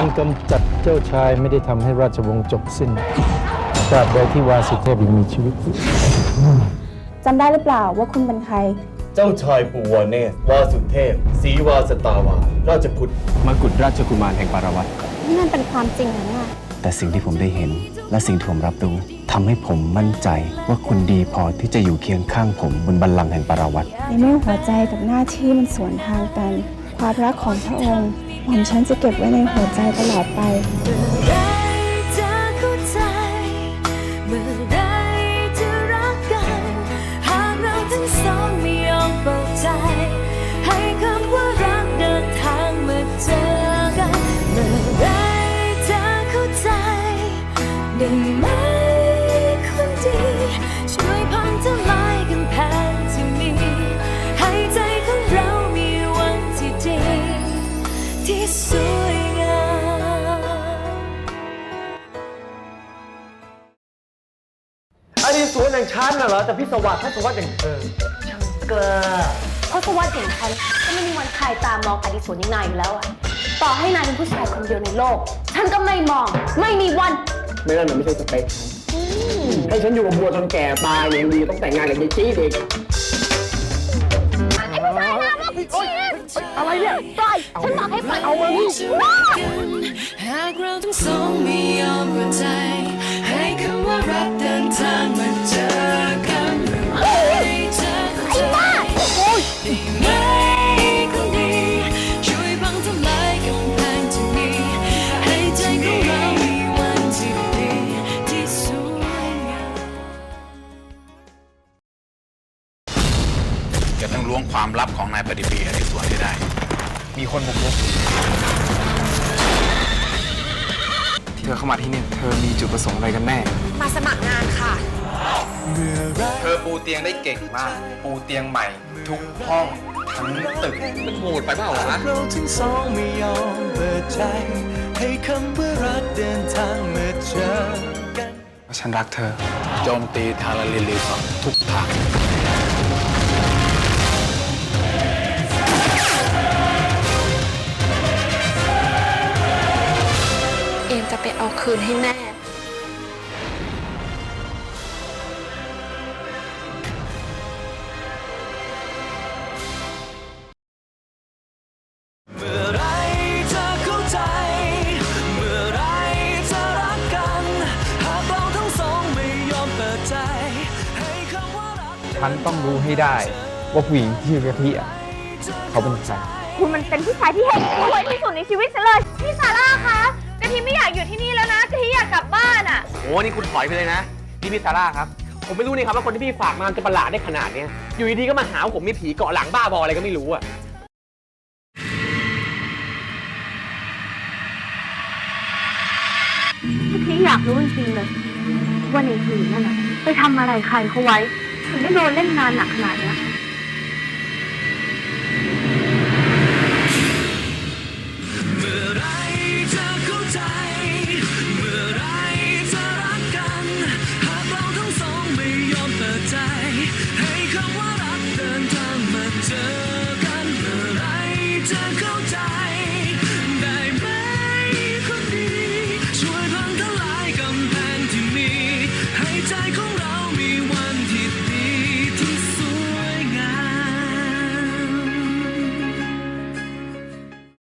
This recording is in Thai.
การกำจัดเจ้าชายไม่ได้ทำให้ราชวงศ์จบสิ้นตราบใดที่วาสุเทพยังมีชีวิตอยู่จำได้หรือเปล่าว่าคุณเป็นใคร เจ้าชายปูวาเนสวาสุเทพศรีวาสตาวา ราชพุทธมกุฎราชกุมารแห่งปารวัตรนี่มันเป็นความจริงนะเนี่ยแต่สิ่งที่ผมได้เห็นและสิ่งที่ผมรับรู้ทำให้ผมมั่นใจว่าคุณดีพอที่จะอยู่เคียงข้างผมบนบัลลังก์แห่งปารวัตรในเมื่อหัวใจกับหน้าที่มันสวนทางกัน ความรักของพระองค์ หม่อมฉันจะเก็บไว้ในหัวใจตลอดไป ที่สวยงามอันนี้สวนอย่างฉันน่ะเหรอ แต่พิศวาสทศวรรษอย่างเธอช่างกล้าเพราะสวัสดิ์อย่างฉันก็ไม่มีวันใครตามมองอดีศรอย่างนายอยู่แล้วอะต่อให้นายเป็นผู้ชายคนเดียวในโลก ฉันก็ไม่มองไม่มีวัน ไม่นั่นน่ะไม่ใช่สเปคฉันให้ฉันอยู่กับบัวจนแก่ตายอย่างดีต้องแต่งงานกับยายจี้อีก อะไรเนี่ยปล่อยฉันบอกให้ปล่อยเอาไว้หากเราทั้งสองไม่ยอมเปิดใจ ให้คำว่ารักเดินทาง จะต้องล้วงความลับของนายปฏิปีอริสวนให้ได้ มีคนบุกรุกที่เธอเข้ามาที่นี่เธอมีจุดประสงค์อะไรกันแน่ มาสมัครงานค่ะ เธอปูเตียงได้เก่งมาก ปูเตียงใหม่ ทุกห้องทั้งตึกมันโหดไปเปล่าวะเราทั้งสองไม่ยอมเปิดใจ ให้คำว่ารักเดินทางมาเจอกันฉันรักเธอ โจมตีทาราลินรีสอร์ททุกทาง คืนให้แน่เมื่อไรจะเข้าใจ เมื่อไรจะรักกัน หากเราทั้งสองไม่ยอมเปิดใจ ให้คำว่ารักฉันต้องรู้ให้ได้ ว่าผู้หญิงที่ชื่อกะทิอะ เขาเป็นใคร คุณมันเป็นผู้ชายที่เห็นรวยที่สุดในชีวิตฉันเลย นอะโอ้นี่คุณถอยไปเลยนะพี่พิซาร่าครับ ผมไม่รู้นี่ครับว่าคนที่พี่ฝากมาจะประหลาดได้ขนาดเนี้ยอยู่ดีๆก็มาหาว่าผมมีผีเกาะหลังบ้าบออะไรก็ไม่รู้อะพี่อยากรู้จริงๆเลยว่าในหืนนั่นน่ะไปทำอะไรใครเขาไว้ถึงได้โดนเล่นงานหนักขนาดเนี้ย